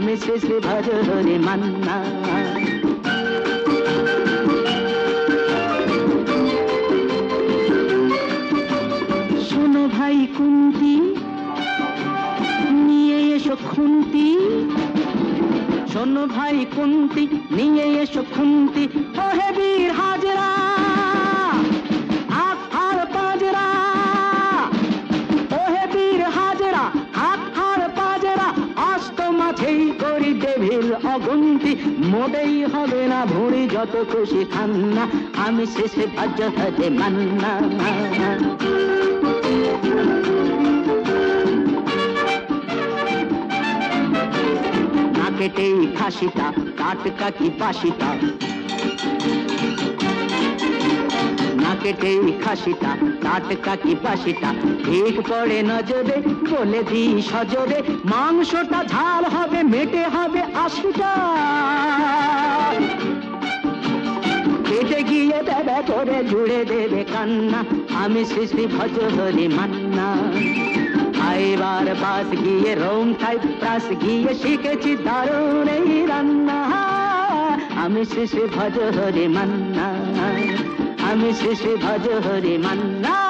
আমি শেষে ভজ হরে মান্না। শোনো ভাই কুন্তি, নিয়ে এসো খুন্তি। শোনো ভাই কুন্তি, নিয়ে এসো খুন্তি। ও হে বীর হাজরা অগুন্তি মোটেই হবে না ভুঁড়ি যত খুশি খান্না আমি শেষে ভাজ্য হতে মান্না। না কেটেই খাসিটা টাটকা কি বাসিটা কেটেই খাসিটা টাটকা কি বাসিটা? ঠিক পড়ে নজরে, বলে দি সজরে, মাংসটা ঝাল হবে, মেটে হবে আশিটা। কেটে গিয়ে দেবে, করে জুড়ে দেবে কান্না, আমি শ্রী ভজ মান্না। আইবার বাস গিয়ে রোম সাইপ্রাস গিয়ে, শিখেছি দারুণ এই রান্না। আমি শ্রী ভজ মান্না। আমি শেষে ভজ হরে মান্না।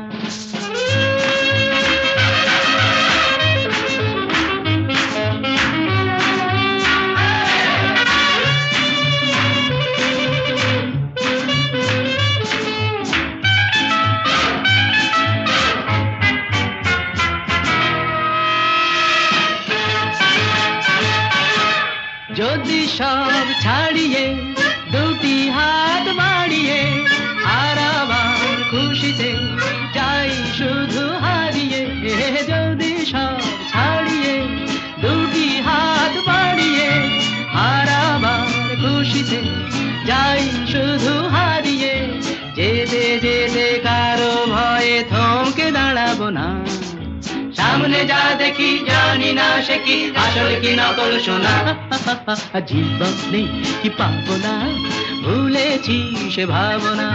যা দেখি জানি না সে কি। আসল কি নকল শোনা? জীবনে কি পাবো না ভুলেছি সে ভাবনা।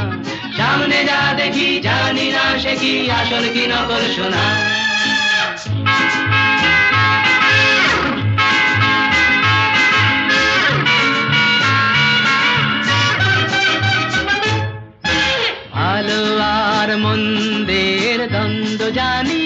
সামনে যা দেখি জানি না সে কি। আসল কি নকল শোনা? ভালো আর মন্দের দ্বন্দ্ব জানি কে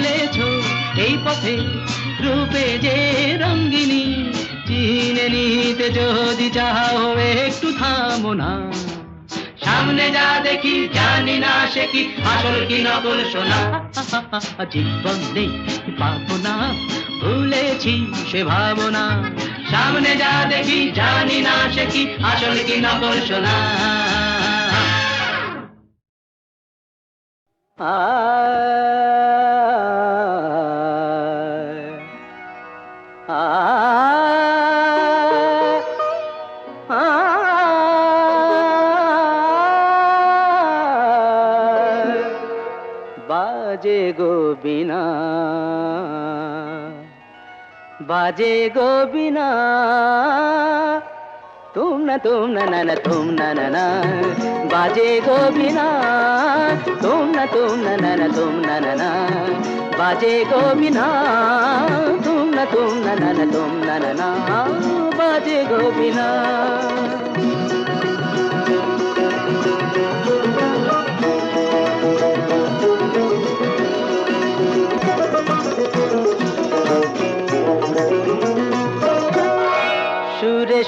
পথে রূপে যে রঙ্গিনী চিনে নিতে যদি চাও একটু থামো না। সামনে যা দেখি জানি না সে কি, আসল কি নকল শোনা জীবন নেই, পাবো না, ভুলেছি সে ভাবনা। সামনে যা দেখি জানি না সে কি, আসল কি নকল শোনা বাজে বাজে গো বিনা তুম না তুম না না না তুম না না না বাজে গো বিনা তুম না তুম না না না তুম না না না বাজে গো বিনা তুম না তুম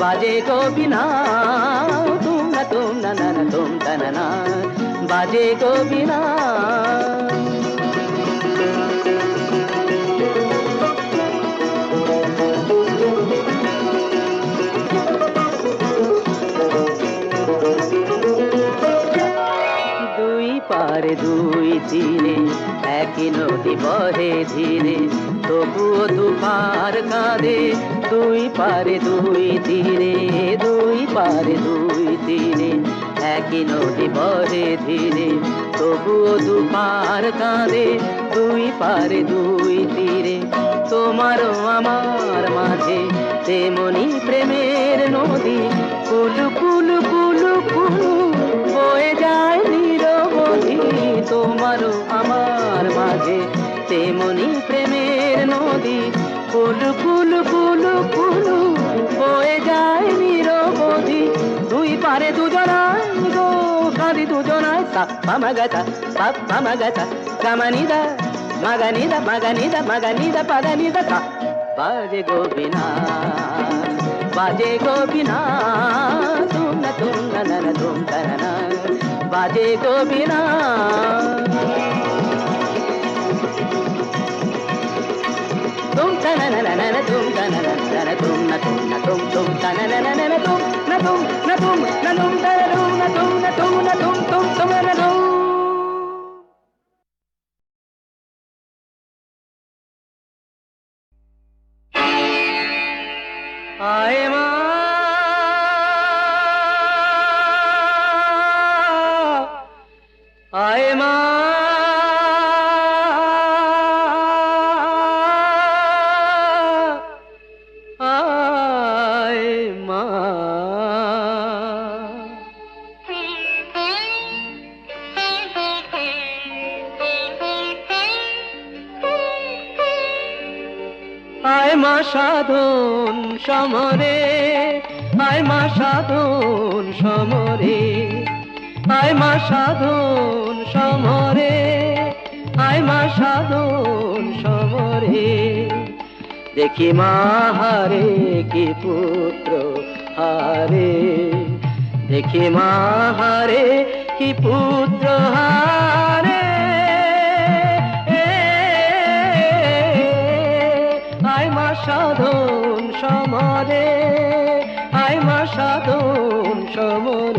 বাজে গোবিনা তুম না তুম না না না তুম না না, বাজে গোবিনা দুই পারে দুই তীরে, একই নদী বহে ধীরে কাঁদে দুই পারে দুই তীরে, দুই পারে দুই তীরে, একই নদী বহে ধীরে, তবুও দুপার কাঁদে দুই পারে দুই তীরে, তোমারও আমার মাঝে তেমনি প্রেমের নদী, কুলু কুলু কুলু কুলু বয়ে যায় নিরবধি তোমারও আমার মাঝে তেমনি প্রেমের নদী, কুলু দুই পারে দুজনায় গো কাঁদি দুজনায় সাপ্পা মাগাতা সাপ্পা মাগাতা কামানিদা মাগানিদা মাগানিদা মাগানিদা পাগানিদা সা বাজে গোবিনা বাজে গোবিনা তুম না তুম না না না তুম তা না মা সাধন সমরে আয় মা সাধন সমরে আয় মা সাধন সমরে আয় মা সাধন সমরে। দেখি মা হারে কি পুত্র হারে, দেখি মা হারে কি পুত্র হারে। আয়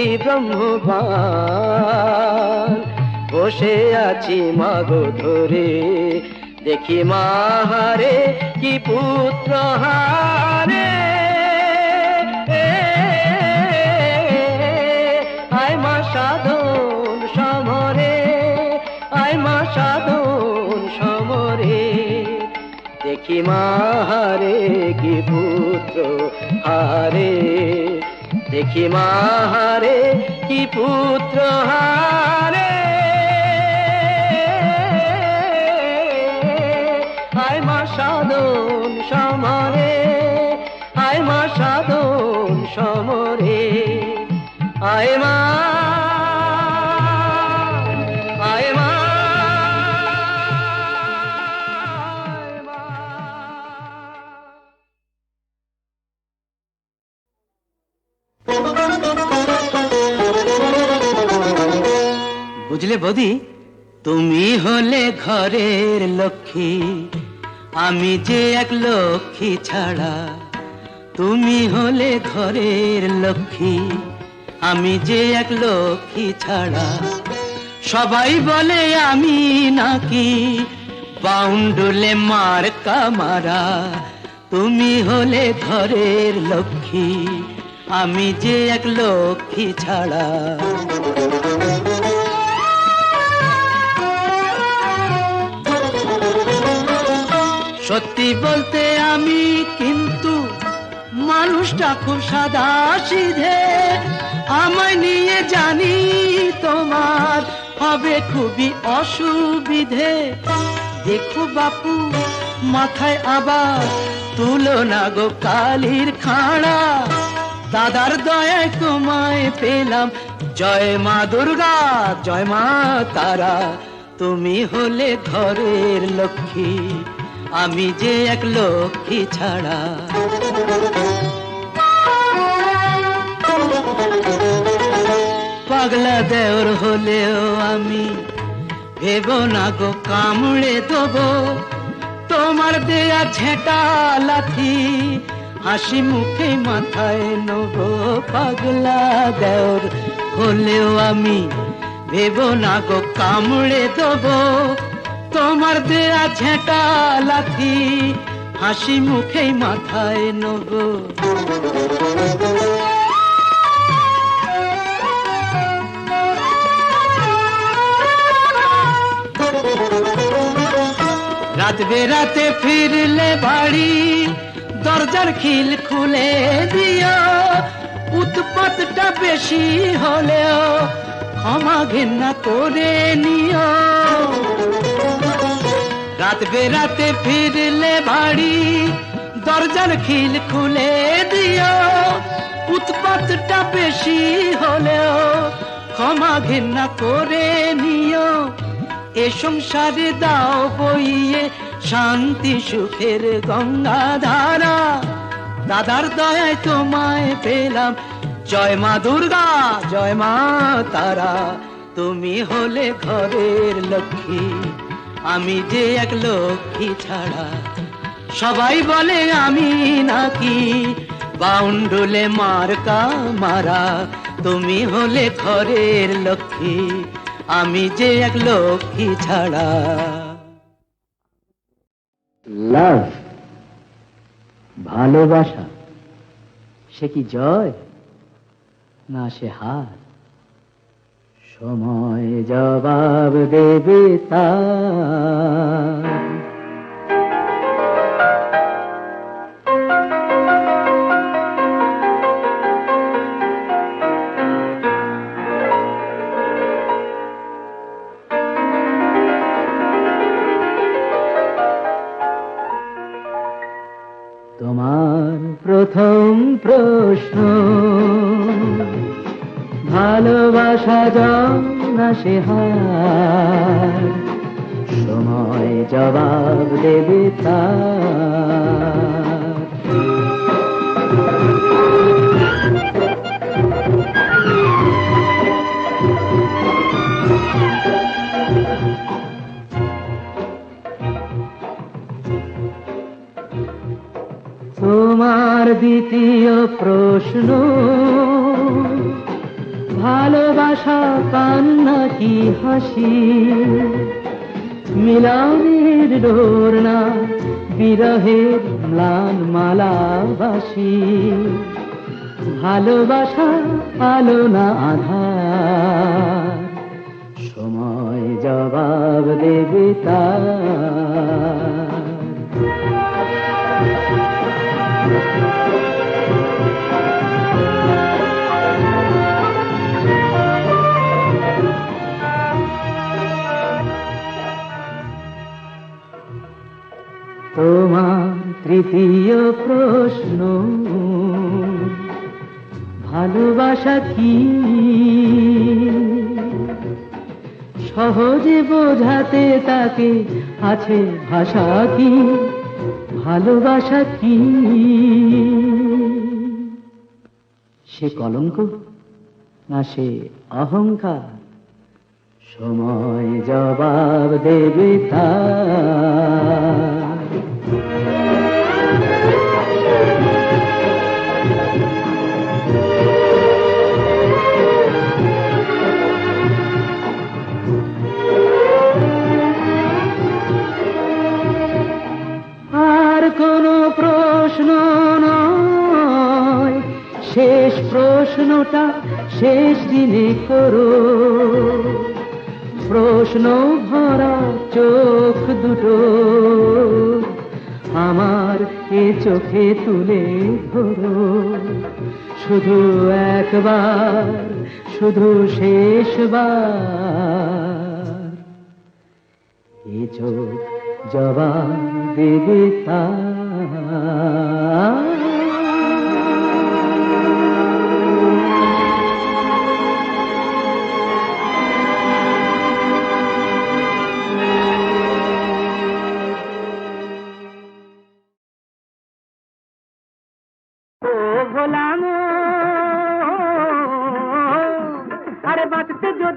ভক্তি ব্রহ্মবান। বসে আছি মাগো ধরে, দেখি মাহারে কি পুত্র হারে। আয় মা সাধন কি পুত্র হারে। দেখি মাহারে, কি পুত্র হারে। আয় মা সাধন সমরে আয় মা সাধন সমরে। আয় মা বুঝলে বদি? তুমি হলে ঘরের লক্ষ্মী, আমি যে এক লক্ষ্মী ছাড়া। তুমি হলে ঘরের লক্ষ্মী, আমি যে এক লক্ষ্মী ছাড়া। সবাই বলে আমি নাকি, বাউন্ডুলে মার কামারা। তুমি হলে ঘরের লক্ষ্মী, আমি যে এক লক্ষ্মী ছাড়া। সত্যি বলতে আমি কিন্তু মানুষটা খুব সাদা সিধে। আমায় নিয়ে জানি তোমার হবে খুবই অসুবিধে। দেখো বাপু, মাথায় আবার তুলো না গো কালির খাড়া। দাদার দয়ায় তোমায় পেলাম। জয় মা দুর্গা, জয় মা তারা। তুমি হলে ঘরের লক্ষ্মী। আমি যে এক লক্ষ্মী ছাড়া। পাগলা দেওর হলেও আমি ভেব না গো, কামড়ে দেবো। তোমার দেয়া ঝেঁটা লাথি হাসি মুখে মাথায় নেব। পাগলা দেওর হলেও আমি ভেব না গো, কামড়ে দেবো। তোমার দেয়া ঝেঁটা লাথি, হাসি মুখে মাথায় নেব রাত বেরাতে ফিরলে বাড়ি, দরজার খিল খুলে দিও। উৎপাতটা বেশি হলেও ক্ষমা ঘেন্না করে নিও। রাত বেরাতে ফিরলে বাড়ি, দরজার খিল খুলে দিও। উৎপাতটা বেশি হলেও ক্ষমা ঘেন্না করে নিও। এ সংসারে দাও বইয়ে শান্তি, সুখের গঙ্গা ধারা দাদার দয়ায় তোমায় পেলাম। জয় মা দুর্গা, জয় মা তারা। তুমি হলে ঘরের লক্ষ্মী। আমি যে এক লক্ষ্মী ছাড়া, সবাই বলে আমি নাকি। বাউন্ডুলে মার্কা মারা, তুমি হলে ঘরের লক্ষ্মী, আমি যে এক লক্ষ্মী ছাড়া। লাভ, ভালোবাসা, সে কি জয় না সে হার? সময় জবাব দেবে তার তোমার প্রথম প্রশ্ন আসে হার। সময় জবাব দেবে তার। তোমার দ্বিতীয় প্রশ্ন। ভালোবাসা কান্না কি হাসি? মিলনের ডোর না বিরহের ম্লান মালাবাসি। ভালোবাসা আলো না আধার, সময় জবাব দেবে তার। তোমার তৃতীয় প্রশ্ন। ভালোবাসা কি? সহজে বোঝাতে তাকে আছে ভাষা কি? ভালোবাসা কি? সে কলঙ্ক না সে অহংকার? সময় জবাব দেবে তার। প্রশ্নটা শেষ দিনে করো। প্রশ্ন ভরা চোখ দুটো আমার এ চোখে তুলে ধরো। শুধু একবার, শুধু শেষবার। এ চোখ জবাব দেবে তার।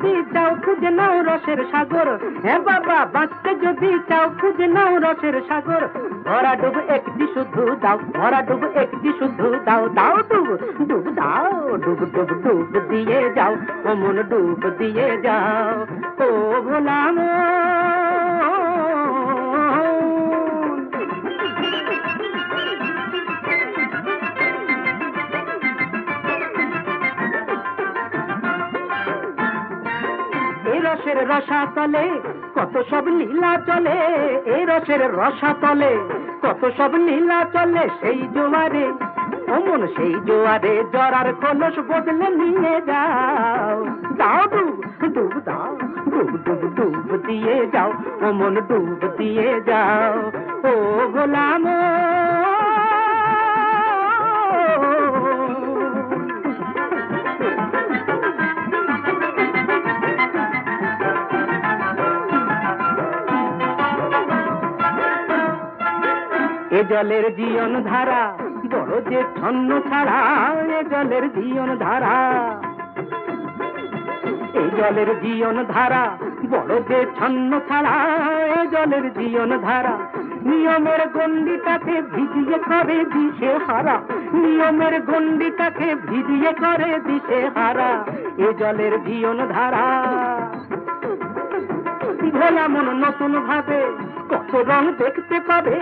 যদি চাও খুঁজে নাও রসের সাগর। হ্যাঁ বাবা, বাঁচতে যদি চাও খুঁজে নাও রসের সাগর। ভরা ডুব একটি শুদ্ধ দাও, ভরা ডুব একটি শুদ্ধ দাও দাও ডুব ডুব দাও, ডুব ডুব ডুব দিয়ে যাও ও মন ডুব দিয়ে যাও। ও ভোলাম রসের রসা তলে, কত সব লীলা চলে, এই রসের রসা তলে, কত সব লীলা চলে সেই জোয়ারে, অমন সেই জোয়ারে জরার খোলস বদলে নিয়ে যাও। দাও ডুব দাও ডুব ডুব ডুব দিয়ে যাও, অমন ডুব দিয়ে যাও। ও গোলাম জলের জীবন ধারা, বড় যে ছন্ন ছাড়া এ জলের জীবন ধারা। এই জলের জীবন ধারা, বড় যে ছন্ন ছাড়া এ জলের জীবন ধারা। নিয়মের গন্ডিটাকে ভিজিয়ে করে দিশে হারা, নিয়মের গন্ডিটাকে ভিজিয়ে করে দিশে হারা এ জলের জীবন ধারা। ভোলা মন নতুন ভাবে কত রং দেখতে পাবে?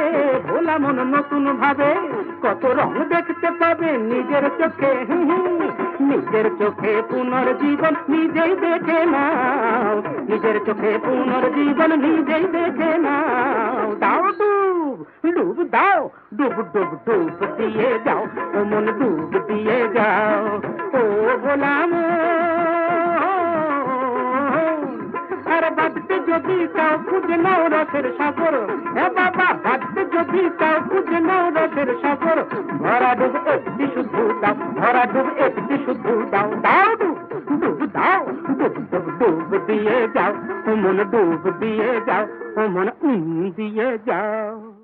ভোলা মন নতুন ভাবে। কত রং দেখতে পাবে নিজের চোখে? নিজের চোখে পুনর্জীবন নিজেই দেখে নাও। নিজের চোখে পুনর্জীবন নিজেই দেখে নাও। দাও ডুব ডুব দাও, ডুব ডুব ডুব দিয়ে যাও। মন ডুব দিয়ে যাও। ও গোলাম আর বাঁচতে যদি চাও খুঁজে নাও রসের সাগর এ বাবা বাঁচতে যদি চাও খুঁজে নাও রসের সাগর ভরা ডুব একটি শুধু দাও ভরা ডুব একটি শুধু দাও দাও ডুব ডুব দাও ডুব ডুব ডুব দিয়ে যাও ও মন ডুব দিয়ে যাও ও মন উম দিয়ে যাও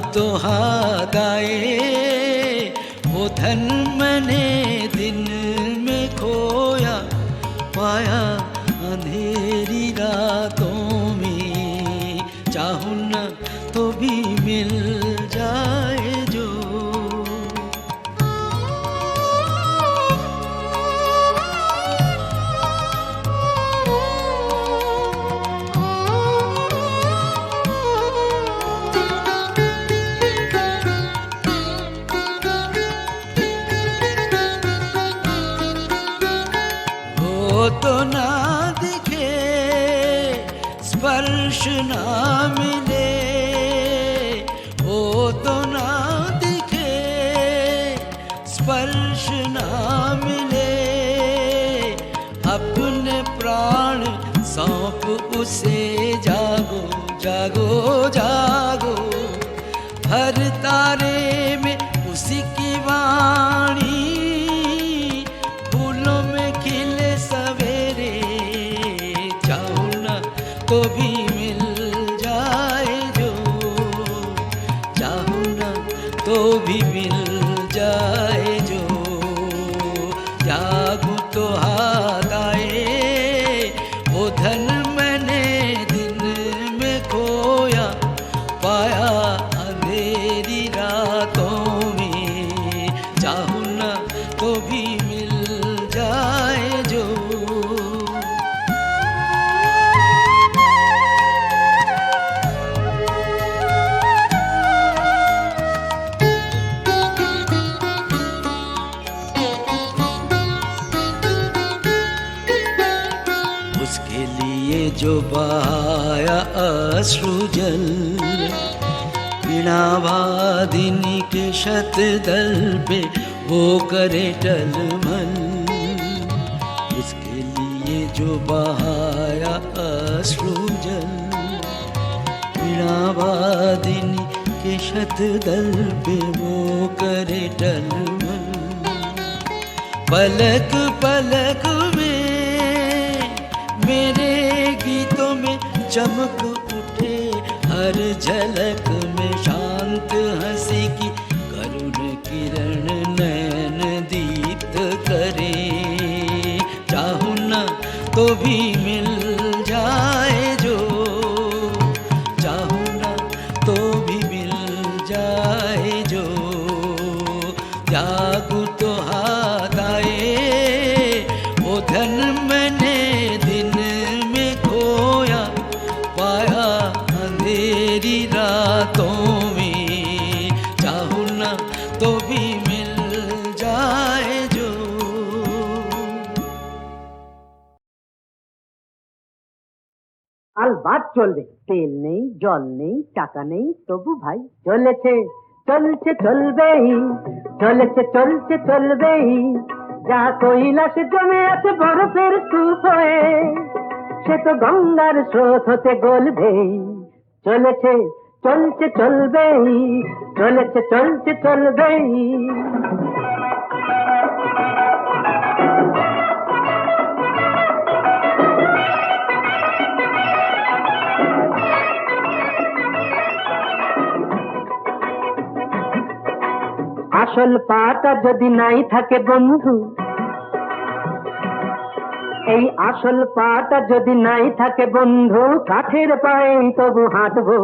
तो आए वो धन मैंने दिन में खोया पाया ना मिले हो तो ना दिखे, स्पर्श ना मिले। अपने प्राण सौंप उसे, जागो जागो जागो। हर तारे में उसी की वाणी, फूलों में खिले सवेरे। चाहो ना तो भी मिल तो अश्रु जल वीणावादिनी के शत दल पे वो करे टलमल उसके लिए जो बहाया अश्रु जल वीणावादिनी के शत दल पे वो करे टलमल पलक पलक में, मेरे गीतों में चमक हर झलक में शांत हँसी की करुण किरण नैन दीप करे। चाहू ना तो भी तो भी मिल जाए जो আলবাত চলবে তেল নেই জল নেই টাকা নেই তবু ভাই চলেছে চলছে চলবেই চলেছে চলছে চলবেই যা কৈলাস জমে আছে বরফের স্তূপ হয়ে সে তো গঙ্গার স্রোত হতে গলবেই চলেছে চলছে চলবেই, চলেছে, চলছে চলবেই। আসল পাটা যদি নাই থাকে বন্ধু, এই আসল পাটা যদি নাই থাকে বন্ধু, কাঠের পায়ে তবু হাঁটবো।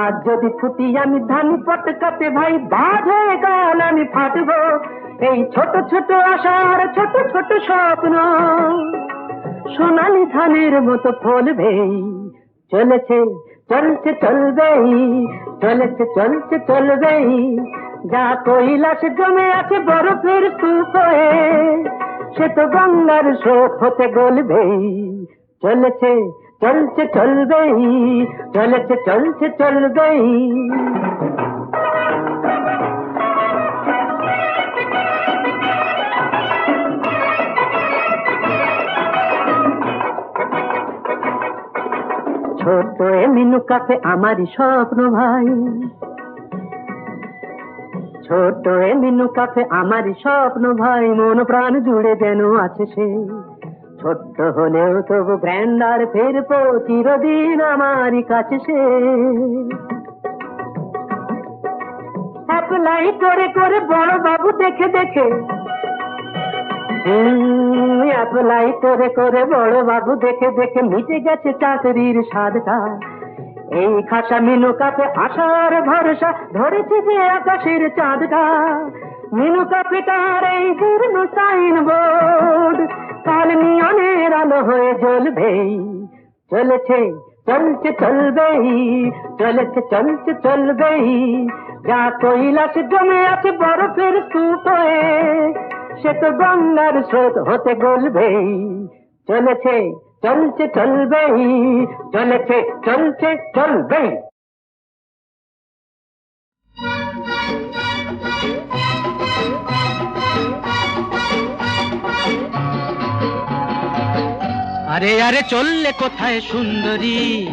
আজ যদি ছুটি আমি ধান পটকাতে ভাই হয়ে গান আমি ফাটব। এই ছোট ছোট আশার ছোট ছোট স্বপ্ন। সোনালি ধানের মতো ফলবেই চলেছে, চলছে, চলবেই, চলেছে, চলছে, চলবেই। যা কৈলাস জমে আছে বরফের স্তূপ সে তো গঙ্গার স্রোত হতে গলবেই। চলেছে চলছে চলবেই চলেছে চলছে চলবেই ছোট মিনু কাফে আমারই স্বপ্ন ভাই ছোট মিনু কাফে আমার স্বপ্ন ভাই মন প্রাণ জুড়ে যেন আছে সে ছোট্ট হলেও তবু গ্র্যান্ডার ফেরবো চিরদিন আমারই কাছে সে। অ্যাপ্লাই করে করে বড় বাবু দেখে। দেখে অ্যাপ্লাই করে করে বড় বাবু দেখে দেখে মিটে গেছে চাকরির স্বাদটা। এই খাসা মিনু কাপে আশার ভরসা ধরেছে যে আকাশের চাঁদটা। মিনু কাপে তার এই জীর্ণ সাইন বোর্ড কাল নিয়নের আলো হয়ে জ্বলবেই চলেছে, চলছে, চলবেই, চলেছে, চলছে, চলবেই। যা কৈলাস জমে আছে বরফের স্তূপ হয়ে সে তো গঙ্গার স্রোত হতে গলবেই চলেছে, চলছে, চলবেই, চলেছে, চলছে, চলবেই। আরে আরে চললে কোথায় সুন্দরী?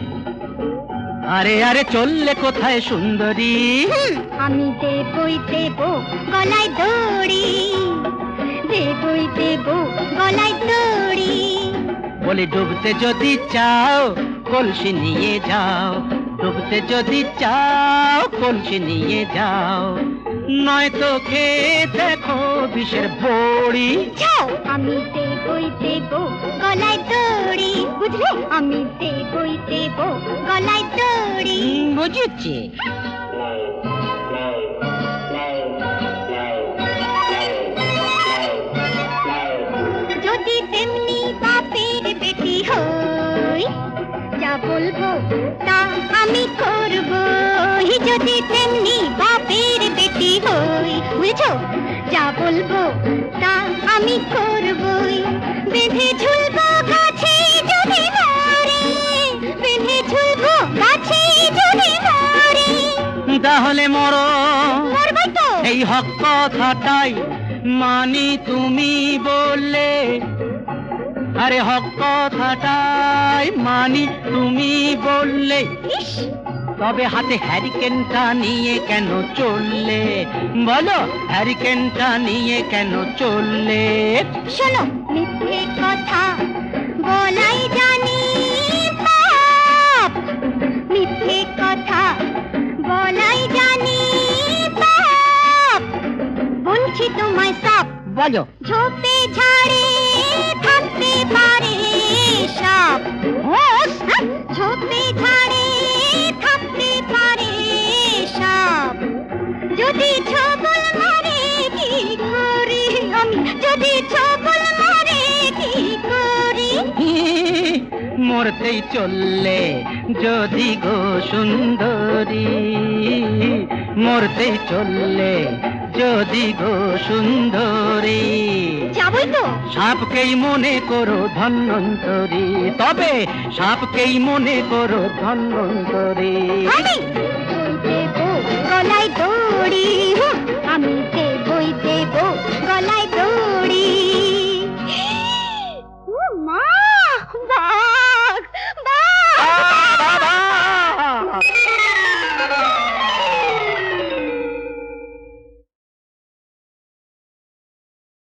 আরে আরে চললে কোথায় সুন্দরী? আমি দেবই দেব গলায় দড়ি। দেবই দেব গলায় দড়ি। বলে ডুবতে যদি চাও কলসি নিয়ে যাও। ডুবতে যদি চাও কলসি নিয়ে যাও। নয় তো খেয়ে দেখো বিষের যাও আমি দেবই দেব গলায় দড়ি। বুঝলে? আমি দেবই দেব গলায় দড়ি। বুঝেছি। যদি তেমনি বাপের বেটি হই যা বলব তা আমি করব যদি তেমনি বাপের বেটি হই বুঝছ? যা বলব তা আমি করবই। বেঁধে ঝুলবো গাছে যদি মরে বেঁধে ঝুলবো গাছে যদি মরে। তাহলে মরো। মরবই তো। এই হক কথাটাই মানি তুমি বললে। আরে হক কথাটাই মানি তুমি বললে। তবে হাতে হ্যারিকেনটা নিয়ে কেন চললে? বলো হ্যারিকেনটা নিয়ে কেন চললে? শোনো মিথ্যে কথা বলাই জানি পাপ। মিথ্যে কথা বলাই জানি পাপ। বলছি তোমায় সাপ বলো। ঝোপে ঝাড়ে থাকতে পারে সাপ হ্যাঁ? মরতেই চললে যদি গো সুন্দরী মরতেই চললে যদি গো সুন্দরী। যাবই তো। সাপকেই মনে করো ধন্বন্তরী তবে সাপকেই মনে করো ধন্বন্তরী।